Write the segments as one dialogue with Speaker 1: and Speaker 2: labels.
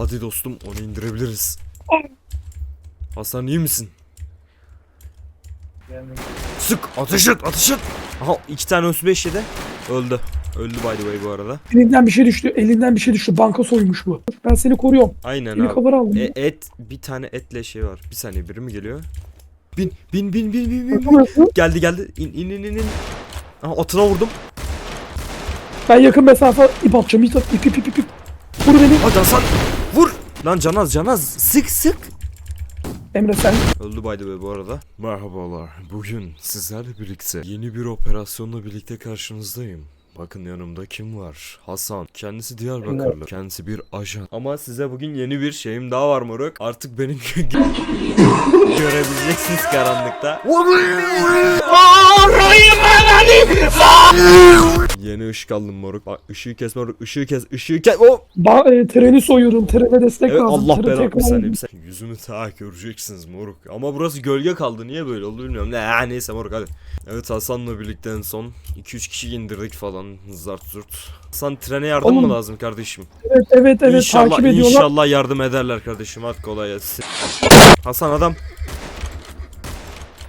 Speaker 1: Hadi dostum onu indirebiliriz. Hasan iyi misin? Sık ateş et ateş et. Aha iki tane üstü beş yedi. Öldü. Öldü by the way bu arada.
Speaker 2: Elinden bir şey düştü. Elinden bir şey düştü. Banka soymuş bu. Ben seni koruyorum.
Speaker 1: Aynen
Speaker 2: Seni
Speaker 1: abi.
Speaker 2: aldım.
Speaker 1: E, et bir tane etle şey var. Bir saniye biri mi geliyor? Bin bin bin bin bin bin. bin. Geldi geldi. İn in in in. in. Aha, atına vurdum.
Speaker 2: Ben yakın mesafe ip atacağım. İp ip ip ip ip. Vur beni.
Speaker 1: Hadi Hasan. Lan Canaz Canaz. Sık sık.
Speaker 2: Emre sen.
Speaker 1: Öldü by the way bu arada. Merhabalar. Bugün sizlerle birlikte yeni bir operasyonla birlikte karşınızdayım. Bakın yanımda kim var? Hasan. Kendisi Diyarbakırlı. Kendisi bir ajan. Ama size bugün yeni bir şeyim daha var moruk. Artık benim görebileceksiniz karanlıkta. Yeni ışık aldım moruk. Bak ışığı kes moruk. Işığı kes. Işığı kes. Oh!
Speaker 2: Ba e, treni soyuyorum. Trene destek
Speaker 1: Evet,
Speaker 2: lazım.
Speaker 1: Allah belanı bir
Speaker 2: tekrar-
Speaker 1: saniye bir saniye. Yüzümü ta göreceksiniz moruk. Ama burası gölge kaldı. Niye böyle oldu bilmiyorum. Ne neyse moruk hadi. Evet Hasan'la birlikte en son 2-3 kişi indirdik falan. Zart zurt. Hasan trene yardım
Speaker 2: Oğlum.
Speaker 1: mı lazım kardeşim?
Speaker 2: Evet evet evet
Speaker 1: inşallah,
Speaker 2: takip ediyorlar.
Speaker 1: inşallah yardım ederler kardeşim. Hadi kolay gelsin. Hasan adam.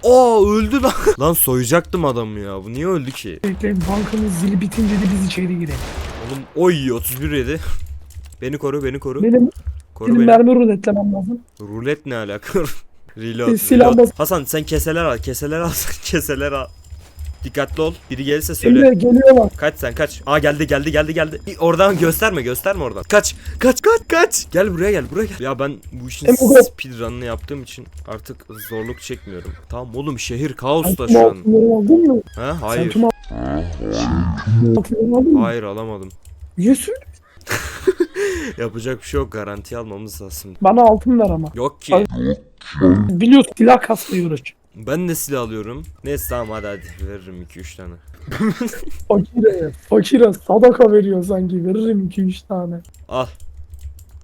Speaker 1: Oo öldü lan. lan soyacaktım adamı ya. Bu niye öldü ki?
Speaker 2: Bekleyin bankanın zili bitince de biz içeri girelim.
Speaker 1: Oğlum oy 31 yedi. Beni koru beni koru.
Speaker 2: Benim,
Speaker 1: Koru
Speaker 2: benim
Speaker 1: beni.
Speaker 2: mermi ruletlemem lazım.
Speaker 1: Rulet ne alaka? reload, reload. Hasan sen keseler al, keseler al, keseler al. Dikkatli ol. Biri gelirse söyle.
Speaker 2: Emre geliyorlar.
Speaker 1: Kaç sen kaç. Aa geldi geldi geldi geldi. İ, Oradan gösterme gösterme oradan. Kaç kaç kaç kaç. Gel buraya gel buraya gel. Ya ben bu işin speedrun'ını yaptığım için artık zorluk çekmiyorum. Tamam oğlum şehir kaosta şu an. Ha hayır. Hayır alamadım.
Speaker 2: Niye?
Speaker 1: Yapacak bir şey yok. Garanti almamız lazım.
Speaker 2: Bana altın ver ama.
Speaker 1: Yok ki.
Speaker 2: Biliyorsun silah kasmaya uğraş.
Speaker 1: Ben de silah alıyorum. Neyse tamam hadi hadi veririm 2-3 tane.
Speaker 2: Fakire, fakire sadaka veriyor sanki. Veririm 2-3 tane.
Speaker 1: Al.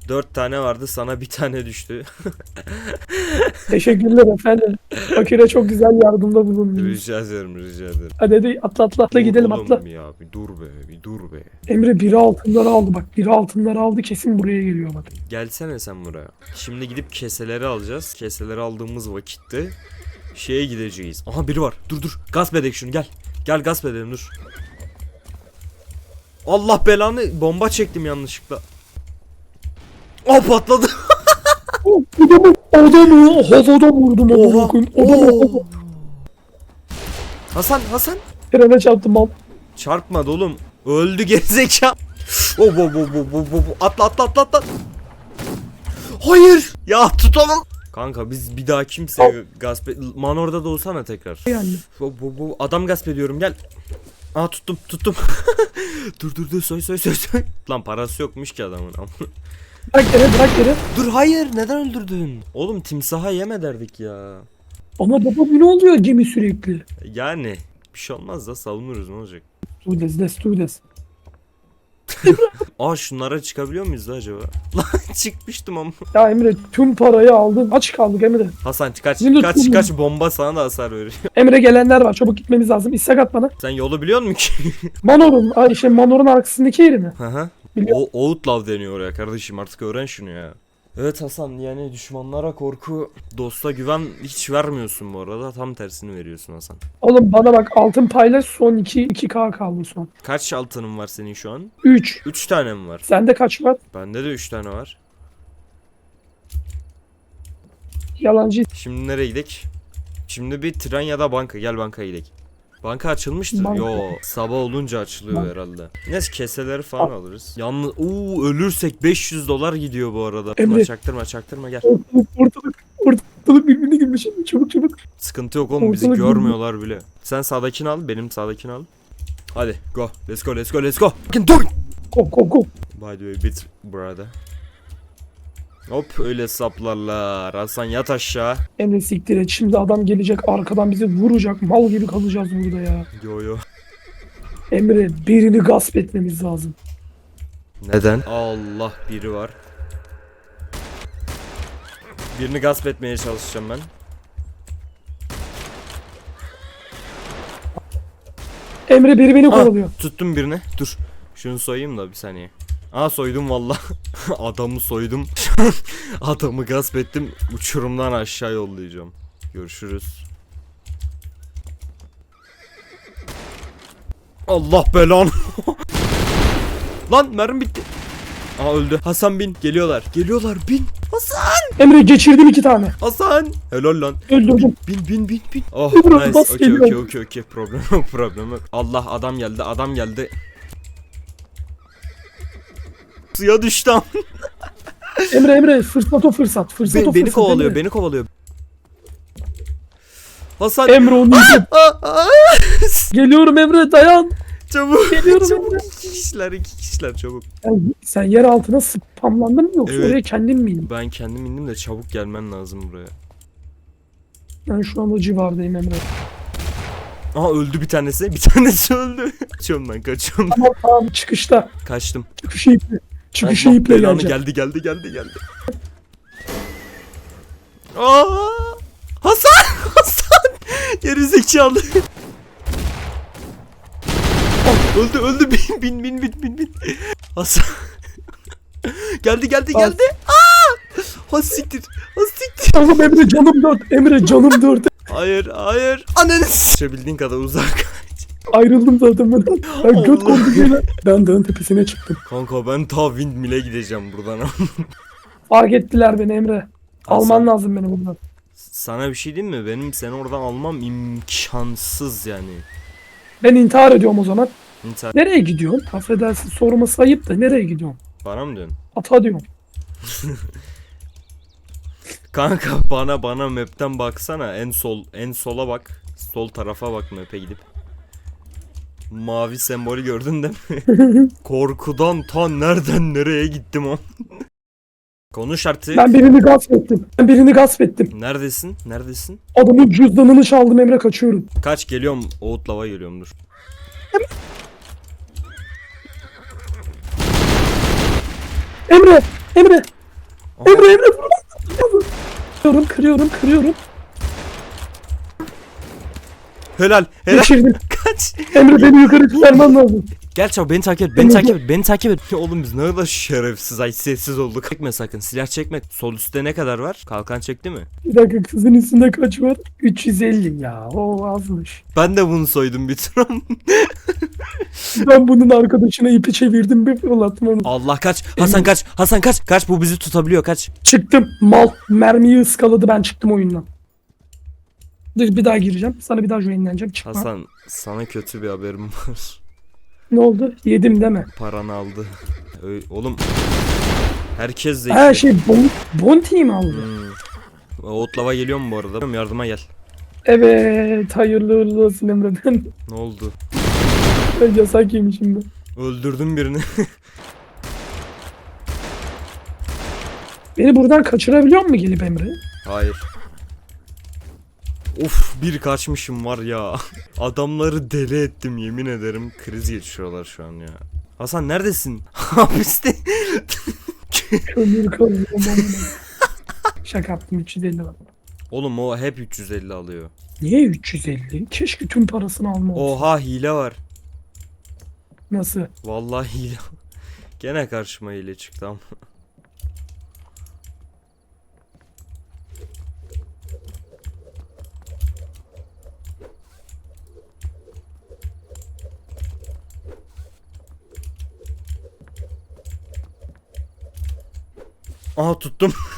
Speaker 1: 4 tane vardı sana bir tane düştü.
Speaker 2: Teşekkürler efendim. Fakire çok güzel yardımda bulundunuz.
Speaker 1: rica ederim rica ederim.
Speaker 2: Hadi hadi atla atla atla gidelim
Speaker 1: Oğlum
Speaker 2: atla.
Speaker 1: ya bir dur be bir dur be.
Speaker 2: Emre biri altınları aldı bak. Biri altınları aldı kesin buraya geliyor bak.
Speaker 1: Gelsene sen buraya. Şimdi gidip keseleri alacağız. Keseleri aldığımız vakitte şeye gideceğiz. Aha biri var. Dur dur. Gasp edek şunu gel. Gel gasp edelim dur. Allah belanı bomba çektim yanlışlıkla. Oh patladı.
Speaker 2: Adamı, adamı havada vurdum.
Speaker 1: Oha.
Speaker 2: Oha. Adamı.
Speaker 1: Hasan Hasan.
Speaker 2: Trene çarptım al.
Speaker 1: Çarpmadı oğlum. Öldü gerizekalı. Oh, oh, oh, oh, oh, oh. Atla atla atla atla. Hayır. Ya tutalım. Kanka biz bir daha kimse gasp et... Manor'da da olsana tekrar.
Speaker 2: Yani.
Speaker 1: Bu, bu, bu adam gasp ediyorum gel. Aa tuttum tuttum. dur dur dur soy soy soy soy. Lan parası yokmuş ki adamın.
Speaker 2: Bırak yere bırak yere.
Speaker 1: dur hayır neden öldürdün? Oğlum timsaha yeme derdik ya.
Speaker 2: Ama baba bu ne oluyor gemi sürekli?
Speaker 1: Yani bir şey olmaz da savunuruz ne olacak?
Speaker 2: Stewardess de stewardess.
Speaker 1: Aa şunlara çıkabiliyor muyuz acaba? Lan çıkmıştım ama.
Speaker 2: Ya Emre tüm parayı aldın. Aç kaldık Emre.
Speaker 1: Hasan kaç
Speaker 2: de
Speaker 1: kaç
Speaker 2: tutmuyor.
Speaker 1: kaç bomba sana da hasar veriyor.
Speaker 2: Emre gelenler var. Çabuk gitmemiz lazım. İstek at bana.
Speaker 1: Sen yolu biliyor musun ki?
Speaker 2: Manor'un, ay şey Manor'un arkasındaki yeri mi?
Speaker 1: Hı hı.
Speaker 2: Biliyorum.
Speaker 1: O Outlaw deniyor oraya kardeşim artık öğren şunu ya. Evet Hasan yani düşmanlara korku, dosta güven hiç vermiyorsun bu arada. Tam tersini veriyorsun Hasan.
Speaker 2: Oğlum bana bak altın paylaş son 2 2K kaldı son.
Speaker 1: Kaç altının var senin şu an?
Speaker 2: 3.
Speaker 1: 3 tane mi var?
Speaker 2: Sende kaç var?
Speaker 1: Bende de 3 tane var.
Speaker 2: Yalancı.
Speaker 1: Şimdi nereye gidek? Şimdi bir tren ya da banka. Gel bankaya gidek. Banka açılmıştır.
Speaker 2: Banka.
Speaker 1: Yo, sabah olunca açılıyor
Speaker 2: Banka.
Speaker 1: herhalde. Neyse keseleri falan alırız. Yalnız uuu ölürsek 500 dolar gidiyor bu arada.
Speaker 2: Emre.
Speaker 1: Çaktırma çaktırma gel.
Speaker 2: Ortalık ortalık ortalık birbirine girmiş. Çabuk çabuk.
Speaker 1: Sıkıntı yok oğlum bizi
Speaker 2: Ortalık
Speaker 1: görmüyorlar bile. Sen sağdakini al, benim sağdakini al. Hadi go. Let's go, let's go, let's go. Fucking do it.
Speaker 2: Go go go.
Speaker 1: By the way, bit brother. Hop öyle saplarlar. Hasan yat aşağı.
Speaker 2: Emre siktir et. Şimdi adam gelecek arkadan bizi vuracak. Mal gibi kalacağız burada ya.
Speaker 1: Yo yo.
Speaker 2: Emre birini gasp etmemiz lazım.
Speaker 1: Neden? Allah biri var. Birini gasp etmeye çalışacağım ben.
Speaker 2: Emre biri beni
Speaker 1: Ah,
Speaker 2: kovalıyor.
Speaker 1: tuttum birini. Dur. Şunu soyayım da bir saniye. Aa soydum valla. Adamı soydum. Adamı gasp ettim. Uçurumdan aşağı yollayacağım. Görüşürüz. Allah belanı. Lan mermi bitti. Aa öldü. Hasan bin. Geliyorlar. Geliyorlar bin. Hasan.
Speaker 2: Emre geçirdim iki tane.
Speaker 1: Hasan. Helal lan.
Speaker 2: Öldürdüm.
Speaker 1: Bin bin bin bin. Oh
Speaker 2: Dur,
Speaker 1: nice. Okey okey okey okey. Problem yok problem yok. Allah adam geldi adam geldi. Suya düştüm.
Speaker 2: Emre Emre fırsat o fırsat. Fırsat
Speaker 1: Be-
Speaker 2: o
Speaker 1: beni
Speaker 2: fırsat,
Speaker 1: kovalıyor
Speaker 2: Emre.
Speaker 1: beni kovalıyor. Hasan.
Speaker 2: Emre onu yiyecek.
Speaker 1: Aa, aa,
Speaker 2: Geliyorum Emre dayan.
Speaker 1: çabuk.
Speaker 2: Geliyorum. Emre.
Speaker 1: İki kişiler iki kişiler çabuk.
Speaker 2: Sen, sen yer altına spamlandın mı yoksa
Speaker 1: Evet.
Speaker 2: oraya kendin mi indin?
Speaker 1: Ben kendim indim de çabuk gelmen lazım buraya.
Speaker 2: Ben şu an o civardayım Emre.
Speaker 1: Aha öldü bir tanesi. Bir tanesi öldü. Kaçıyorum ben kaçıyorum.
Speaker 2: Tamam tamam çıkışta.
Speaker 1: Kaçtım.
Speaker 2: Çıkışı iple. Çıkışı
Speaker 1: Allah
Speaker 2: iple
Speaker 1: belanı geldi geldi geldi geldi. Aa! Hasan! Hasan! Geri zekalı. öldü öldü bin bin bin bin bin bin. Hasan. geldi geldi geldi. Aa! Ha siktir. Ha siktir.
Speaker 2: Oğlum Emre canım dört. Emre canım dört.
Speaker 1: Hayır hayır. Ananı s- Bildiğin kadar uzak.
Speaker 2: Ayrıldım zaten ben. Ben göt konduruyla. Ben dağın tepesine çıktım.
Speaker 1: Kanka ben ta windmill'e gideceğim buradan.
Speaker 2: Fark ettiler beni Emre. Alman lazım beni buradan.
Speaker 1: Sana bir şey diyeyim mi? Benim seni oradan almam imkansız yani.
Speaker 2: Ben intihar ediyorum o zaman.
Speaker 1: İntihar.
Speaker 2: Nereye gidiyorsun? Affedersin sorması ayıp da nereye gidiyorsun?
Speaker 1: Bana mı diyorsun?
Speaker 2: Ata diyorum.
Speaker 1: Kanka bana bana map'ten baksana en sol en sola bak. Sol tarafa bak map'e gidip. Mavi sembolü gördün değil mi? Korkudan ta nereden nereye gittim o. Konuş artık.
Speaker 2: Ben birini gasp ettim. Ben birini gasp ettim.
Speaker 1: Neredesin? Neredesin?
Speaker 2: Adamın cüzdanını çaldım Emre kaçıyorum.
Speaker 1: Kaç geliyorum. Oğut lava geliyorum dur.
Speaker 2: Emre! Emre!
Speaker 1: Aha.
Speaker 2: Emre Emre! Kırıyorum kırıyorum kırıyorum.
Speaker 1: Helal. Helal.
Speaker 2: Geçirdim.
Speaker 1: Kaç.
Speaker 2: Emre beni yukarı çıkarman lazım.
Speaker 1: Gel çabuk beni takip et. Beni takip et. Beni takip et. Ya Oğlum biz ne kadar şerefsiz ay sessiz olduk. Çekme sakın. Silah çekme. Sol üstte ne kadar var? Kalkan çekti mi?
Speaker 2: Bir dakika kızın üstünde kaç var? 350 ya. O azmış.
Speaker 1: Ben de bunu soydum bir tur.
Speaker 2: Ben bunun arkadaşına ipi çevirdim bir fırlattım onu.
Speaker 1: Allah kaç. Hasan kaç. Hasan kaç. Kaç bu bizi tutabiliyor kaç.
Speaker 2: Çıktım. Mal. Mermiyi ıskaladı ben çıktım oyundan. Dur bir daha gireceğim. Sana bir daha joinleneceğim. Çıkma.
Speaker 1: Hasan sana kötü bir haberim var.
Speaker 2: Ne oldu? Yedim deme.
Speaker 1: Paranı aldı. Oğlum herkes zeki.
Speaker 2: Ha şey bon Bounty mi aldı?
Speaker 1: Hmm. Oğutlava geliyor mu bu arada? Yardıma gel.
Speaker 2: Evet. Hayırlı uğurlu olsun Emre. Ben,
Speaker 1: Ne oldu?
Speaker 2: ben yasak yemişim ben.
Speaker 1: Öldürdüm birini.
Speaker 2: Beni buradan kaçırabiliyor mu gelip Emre?
Speaker 1: Hayır. Of bir kaçmışım var ya. Adamları deli ettim yemin ederim. Kriz geçiriyorlar şu an ya. Hasan neredesin? Hapiste.
Speaker 2: Kömür kazıyorum. Şaka yaptım 350 var.
Speaker 1: Oğlum o hep 350 alıyor.
Speaker 2: Niye 350? Keşke tüm parasını alma olsa.
Speaker 1: Oha hile var.
Speaker 2: Nasıl?
Speaker 1: Vallahi hile. Gene karşıma hile çıktı ama. Aha tuttum.